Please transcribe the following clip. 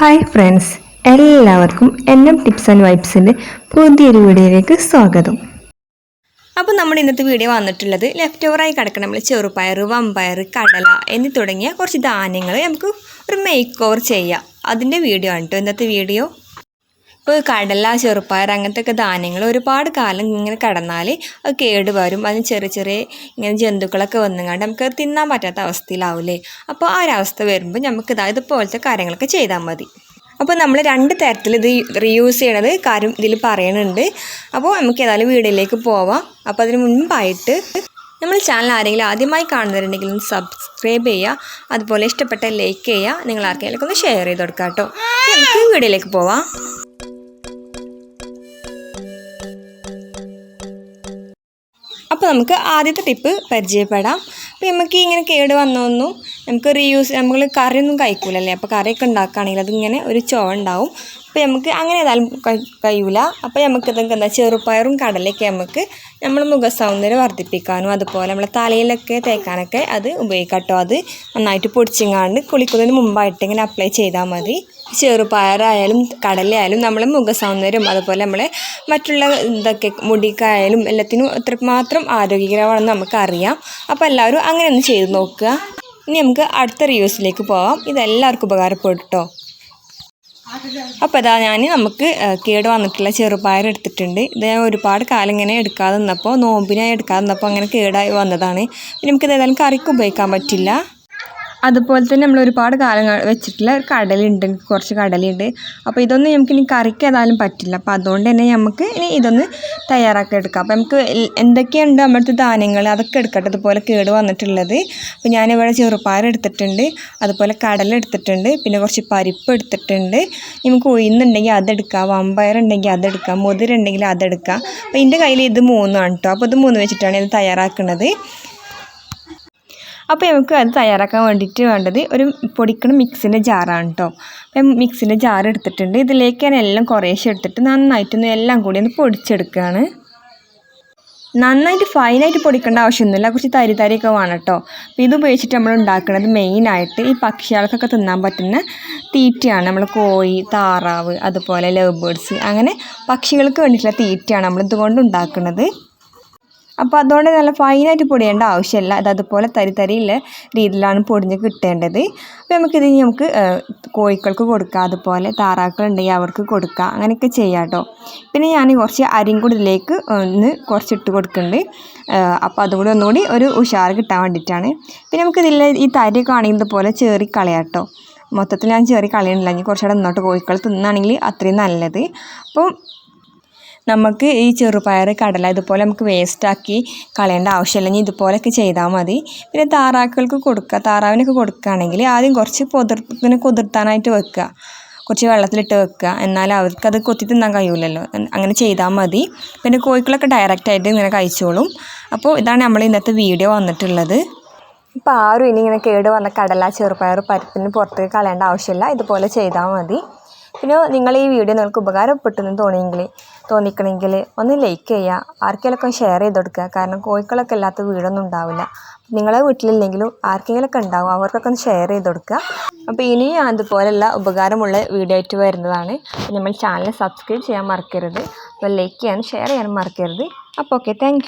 Hi friends എല്ലാവർക്കും N M tips and വൈബ്സിന്റെ പുതിയൊരു വീഡിയോയിലേക്ക് സ്വാഗതം. അപ്പോൾ നമ്മുടെ ഇന്നത്തെ വീഡിയോ വന്നിട്ടുള്ളത് ലെഫ്റ്റ് ഓവറായി കിടക്കുന്ന നമ്മൾ ചെറുപയർ വമ്പയർ കടല എന്നീ തുടങ്ങിയ കുറച്ച് ധാന്യങ്ങൾ നമുക്ക് ഒരു മേക്ക് ഓവർ ചെയ്യാം. അതിന്റെ വീഡിയോ ആണ് കേട്ടോ ഇന്നത്തെ വീഡിയോ ഇപ്പോൾ കടല ചെറുപ്പയർ അങ്ങനത്തെ ഒക്കെ ധാന്യങ്ങൾ ഒരുപാട് കാലം ഇങ്ങനെ കിടന്നാൽ അത് കേട് വരും. അതിന് ചെറിയ ചെറിയ ഇങ്ങനെ ജന്തുക്കളൊക്കെ വന്നുകൊണ്ട് നമുക്ക് തിന്നാൻ പറ്റാത്ത അവസ്ഥയിലാവില്ലേ? അപ്പോൾ ആ ഒരവസ്ഥ വരുമ്പോൾ നമുക്ക് ഇതാ ഇതുപോലത്തെ കാര്യങ്ങളൊക്കെ ചെയ്താൽ മതി. അപ്പോൾ നമ്മൾ രണ്ട് തരത്തിൽ ഇത് റീയൂസ് ചെയ്യണത് കാര്യം ഇതിൽ പറയണുണ്ട്. അപ്പോൾ നമുക്ക് ഏതായാലും വീടിലേക്ക് പോവാം. അപ്പോൾ അതിന് മുൻപായിട്ട് നമ്മൾ ചാനൽ ആരെങ്കിലും ആദ്യമായി കാണുന്നവരുണ്ടെങ്കിൽ ഒന്ന് സബ്സ്ക്രൈബ് ചെയ്യുക. അതുപോലെ ഇഷ്ടപ്പെട്ട ലൈക്ക് ചെയ്യുക. നിങ്ങൾ ആർക്കെങ്കിലും ഒന്ന് ഷെയർ ചെയ്ത് കൊടുക്കാം കേട്ടോ നമുക്ക് വീഡിയോയിലേക്ക് പോവാം. അപ്പോൾ നമുക്ക് ആദ്യത്തെ ടിപ്പ് പരിചയപ്പെടാം. അപ്പോൾ നമുക്ക് ഇങ്ങനെ കേട് വന്നൊന്നും നമുക്ക് റീയൂസ് നമ്മൾ കറിയൊന്നും കഴിക്കൂലല്ലേ? അപ്പോൾ കറിയൊക്കെ ഉണ്ടാക്കുകയാണെങ്കിൽ അതിങ്ങനെ ഒരു ചോ ഉണ്ടാവും. അപ്പോൾ നമുക്ക് അങ്ങനെ ഏതായാലും കഴിയൂല. അപ്പോൾ നമുക്ക് ഇതൊക്കെ എന്താ ചെറുപ്പയറും കടലൊക്കെ നമുക്ക് നമ്മൾ മുഖസൗന്ദര്യം വർദ്ധിപ്പിക്കാനും അതുപോലെ നമ്മളെ തലയിലൊക്കെ തേക്കാനൊക്കെ അത് ഉപയോഗിക്കാം കേട്ടോ അത് നന്നായിട്ട് പൊടിച്ചിങ്ങാണ്ട് കുളിക്കുന്നതിന് മുമ്പായിട്ട് ഇങ്ങനെ അപ്ലൈ ചെയ്താൽ മതി. ചെറുപയറായാലും കടലയായാലും നമ്മളെ മുഖസൗന്ദര്യം അതുപോലെ നമ്മളെ മറ്റുള്ള ഇതൊക്കെ മുടിക്കായാലും എല്ലാത്തിനും എത്രമാത്രം ആരോഗ്യകരമാണെന്ന് നമുക്കറിയാം. അപ്പോൾ എല്ലാവരും അങ്ങനെ ഒന്ന് ചെയ്ത് നോക്കുക. ഇനി നമുക്ക് അടുത്ത റിവ്യൂസിലേക്ക് പോവാം. ഇതെല്ലാവർക്കും ഉപകാരപ്പെട്ടോ അപ്പോൾ അതാ ഞാൻ നമുക്ക് കേട് വന്നിട്ടുള്ള ചെറുപയർ എടുത്തിട്ടുണ്ട്. ഇത് ഒരുപാട് കാലം ഇങ്ങനെ എടുക്കാതെ നിന്നപ്പോൾ നോമ്പിനായി എടുക്കാതെ നിന്നപ്പോൾ അങ്ങനെ കേടായി വന്നതാണ്. പിന്നെ നമുക്കിത് ഏതായാലും കറിക്ക് ഉപയോഗിക്കാൻ പറ്റില്ല. അതുപോലെ തന്നെ നമ്മൾ ഒരുപാട് കാലം വെച്ചിട്ടുള്ള കടലുണ്ട്. കുറച്ച് കടലുണ്ട്. അപ്പോൾ ഇതൊന്നും നമുക്ക് ഇനി കറിക്ക് ഏതായാലും പറ്റില്ല. അപ്പോൾ അതുകൊണ്ട് തന്നെ നമുക്ക് ഇനി ഇതൊന്ന് തയ്യാറാക്കി എടുക്കാം. അപ്പോൾ നമുക്ക് എന്തൊക്കെയുണ്ട് നമ്മുടെ ധാന്യങ്ങൾ? അതൊക്കെ എടുക്കട്ടെ. അതുപോലെ കേട് വന്നിട്ടുള്ളത്. അപ്പോൾ ഞാനിവിടെ ചെറുപ്പയർ എടുത്തിട്ടുണ്ട്. അതുപോലെ കടല എടുത്തിട്ടുണ്ട്. പിന്നെ കുറച്ച് പരിപ്പ് എടുത്തിട്ടുണ്ട്. നമുക്ക് ഉഴുന്നുണ്ടെങ്കിൽ അതെടുക്കാം വമ്പയർ ഉണ്ടെങ്കിൽ അതെടുക്കാം മുതിരുണ്ടെങ്കിൽ അതെടുക്കാം അപ്പോൾ എന്റെ കയ്യിൽ ഇത് മൂന്നാണ് കേട്ടോ അപ്പോൾ ഇത് മൂന്ന് വെച്ചിട്ടാണ് ഇത് തയ്യാറാക്കുന്നത്. അപ്പോൾ നമുക്ക് അത് തയ്യാറാക്കാൻ വേണ്ടിയിട്ട് വേണ്ടത് ഒരു പൊടിക്കണ മിക്സിന്റെ ജാറാണ് കേട്ടോ. അപ്പം മിക്സിന്റെ ജാർ എടുത്തിട്ടുണ്ട്. ഇതിലേക്ക് ഞാൻ എല്ലാം കുറേശ്ശെ എടുത്തിട്ട് നന്നായിട്ടൊന്ന് എല്ലാം കൂടി ഒന്ന് പൊടിച്ചെടുക്കുകയാണ്. നന്നായിട്ട് ഫൈനായിട്ട് പൊടിക്കേണ്ട ആവശ്യമൊന്നുമില്ല. കുറച്ച് തരി തരിയൊക്കെ വേണം കേട്ടോ. അപ്പോൾ ഇത് ഉപയോഗിച്ചിട്ട് നമ്മൾ ഉണ്ടാക്കുന്നത് മെയിനായിട്ട് ഈ പക്ഷികൾക്കൊക്കെ തിന്നാൻ പറ്റുന്ന തീറ്റയാണ്. നമ്മൾ കോഴി താറാവ് അതുപോലെ ലവ് ബേഡ്സ് അങ്ങനെ പക്ഷികൾക്ക് വേണ്ടിയിട്ടുള്ള തീറ്റയാണ് നമ്മൾ ഇതുകൊണ്ട് ഉണ്ടാക്കുന്നത്. അപ്പോൾ അതുകൊണ്ട് നല്ല ഫൈനായിട്ട് പൊടിയേണ്ട ആവശ്യമില്ല. അത് അതുപോലെ തരി തരിയുള്ള രീതിയിലാണ് പൊടിഞ്ഞ് കിട്ടേണ്ടത്. അപ്പോൾ നമുക്കിത് നമുക്ക് കോഴിക്കൾക്ക് കൊടുക്കാം. അതുപോലെ താറാക്കളുണ്ടെങ്കിൽ അവർക്ക് കൊടുക്കുക അങ്ങനെയൊക്കെ ചെയ്യാം കേട്ടോ പിന്നെ ഞാൻ കുറച്ച് അരിയും കൂടി ഇതിലേക്ക് ഒന്ന് കുറച്ച് ഇട്ട് കൊടുക്കുന്നുണ്ട് അപ്പോൾ അതുകൂടി ഒന്നുകൂടി ഒരു ഉഷാർ കിട്ടാൻ വേണ്ടിയിട്ടാണ്. പിന്നെ നമുക്കിതിൽ ഈ തരി കാണിക്കുന്നത് പോലെ ചേറി കളയാം കേട്ടോ മൊത്തത്തിൽ ഞാൻ ചേറി കളയണില്ല. ഇനി കുറച്ചുകൂടെ ഇന്നോട്ട് കോഴിക്കൾ തിന്നാണെങ്കിൽ അത്രയും നല്ലത്. അപ്പോൾ നമുക്ക് ഈ ചെറുപയർ കടല ഇതുപോലെ നമുക്ക് വേസ്റ്റാക്കി കളയേണ്ട ആവശ്യമില്ല ഇനി ഇതുപോലെയൊക്കെ ചെയ്താൽ മതി. പിന്നെ താറാക്കൾക്ക് കൊടുക്കുക. താറാവിനൊക്കെ കൊടുക്കുകയാണെങ്കിൽ ആദ്യം കുറച്ച് പൊതിർത്തിന് കുതിർത്താനായിട്ട് വെക്കുക. കുറച്ച് വെള്ളത്തിലിട്ട് വെക്കുക. എന്നാൽ അവർക്കത് കൊത്തി തിന്നാൻ കഴിയില്ലല്ലോ അങ്ങനെ ചെയ്താൽ മതി. പിന്നെ കോഴിക്കളൊക്കെ ഡയറക്റ്റായിട്ട് ഇങ്ങനെ കഴിച്ചോളും. അപ്പോൾ ഇതാണ് നമ്മൾ ഇന്നത്തെ വീഡിയോ വന്നിട്ടുള്ളത്. ഇപ്പോൾ ആരും ഇനി ഇങ്ങനെ കേട് വന്ന കടല ചെറുപയർ പരിപ്പിന് പുറത്തേക്ക് കളയേണ്ട ആവശ്യമില്ല. ഇതുപോലെ ചെയ്താൽ മതി. പിന്നെ നിങ്ങൾ ഈ വീഡിയോ നിങ്ങൾക്ക് ഉപകാരപ്പെട്ടെന്ന് തോന്നിയെങ്കിൽ തോന്നിക്കണമെങ്കിൽ ഒന്ന് ലൈക്ക് ചെയ്യുക ആർക്കെങ്കിലൊക്കെ ഷെയർ ചെയ്ത് കൊടുക്കുക കാരണം കോഴിക്കളൊക്കെ ഇല്ലാത്ത വീടൊന്നും ഉണ്ടാവില്ല. നിങ്ങളെ വീട്ടിലില്ലെങ്കിലും ആർക്കെങ്കിലൊക്കെ ഉണ്ടാവും. അവർക്കൊക്കെ ഒന്ന് ഷെയർ ചെയ്ത് കൊടുക്കുക അപ്പോൾ ഇനിയും അതുപോലെയുള്ള ഉപകാരമുള്ള വീഡിയോ ആയിട്ട് വരുന്നതാണ്. നമ്മൾ ചാനൽ സബ്സ്ക്രൈബ് ചെയ്യാൻ മറക്കരുത്. അപ്പോൾ ലൈക്ക് ചെയ്യാനും ഷെയർ ചെയ്യാനും മറക്കരുത്. അപ്പോൾ ഓക്കെ താങ്ക്